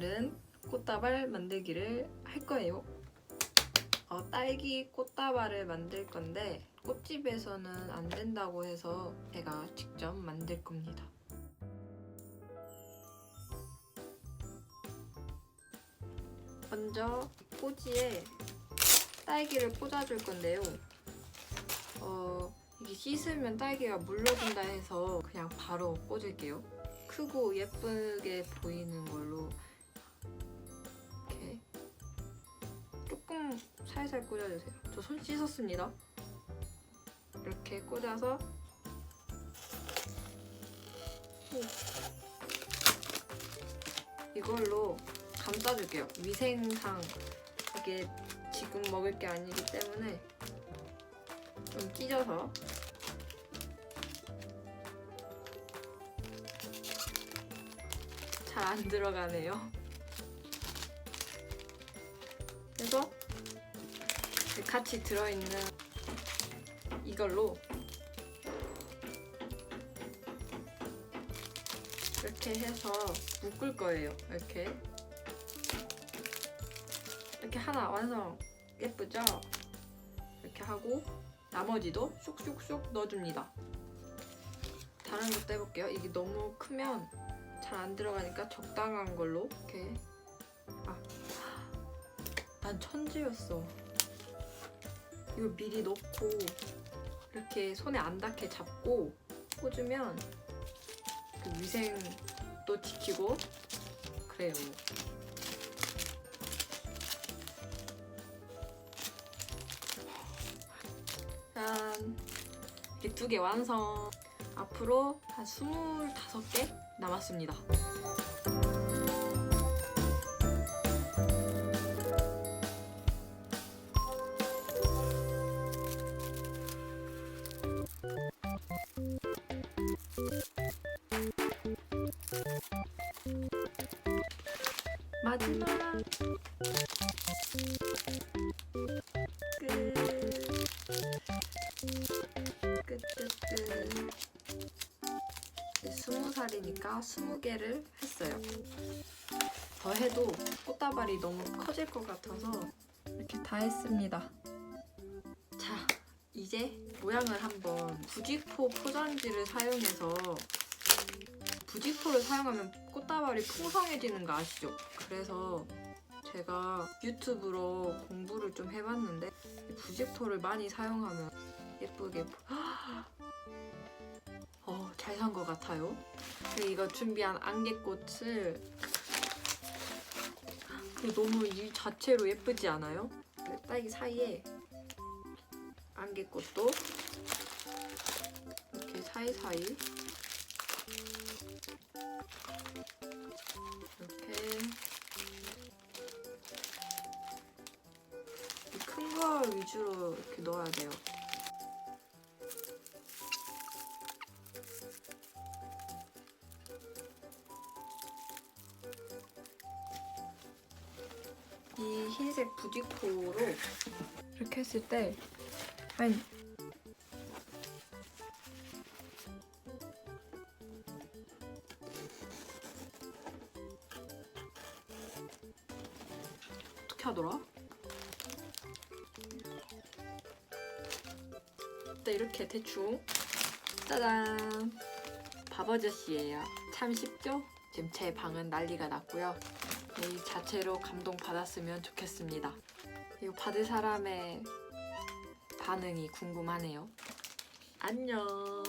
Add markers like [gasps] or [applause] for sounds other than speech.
오늘은 꽃다발 만들기를 할 거예요. 어, 딸기 꽃다발을 만들 건데 꽃집에서는 안 된다고 해서 제가 직접 만들 겁니다. 먼저 꼬지에 딸기를 꽂아줄 건데요. 어, 이게 씻으면 딸기가 물러든다 해서 그냥 바로 꽂을게요. 크고 예쁘게 보이는 걸로 조금 살살 꽂아주세요. 저 손 씻었습니다. 이렇게 꽂아서 이걸로 감싸줄게요. 위생상 이게 지금 먹을 게 아니기 때문에 좀 찢어서 잘 안 들어가네요. 그래서 같이 들어있는 이걸로 이렇게 해서 묶을 거예요. 이렇게 이렇게 하나 완성 예쁘죠? 이렇게 하고 나머지도 쑥쑥쑥 넣어줍니다. 다른 것도 해볼게요. 이게 너무 크면 잘 안 들어가니까 적당한 걸로 이렇게 아, 난 천재였어. 이거 미리 넣고 이렇게 손에 안 닿게 잡고 꽂으면 그 위생도 지키고 그래요. 짠! 이렇게 두 개 완성. 앞으로 한 25개 남았습니다. 마지막 끝. 끝끝끝. 스무 살이니까 스무 개를 했어요. 더 해도 꽃다발이 너무 커질 것 같아서 이렇게 다 했습니다. 자, 이제 모양을 한번 부직포 포장지를 사용해서 부직포를 사용하면 꽃다발이 풍성해지는 거 아시죠? 그래서 제가 유튜브로 공부를 좀 해봤는데 부직포를 많이 사용하면 예쁘게 [gasps] 어, 잘 산 것 같아요. 이거 준비한 안개꽃을 너무 이 자체로 예쁘지 않아요? 딸기 사이에 안개꽃도 이렇게 사이사이 이렇게 큰 거 위주로 이렇게 넣어야 돼요. 이 흰색 부직포로 이렇게 했을 때 한 어떻게 하더라? 일단 이렇게 대충 짜잔 밥아저씨예요 참 쉽죠? 지금 제 방은 난리가 났고요 이 자체로 감동 받았으면 좋겠습니다. 이거 받을 사람의 반응이 궁금하네요. 안녕.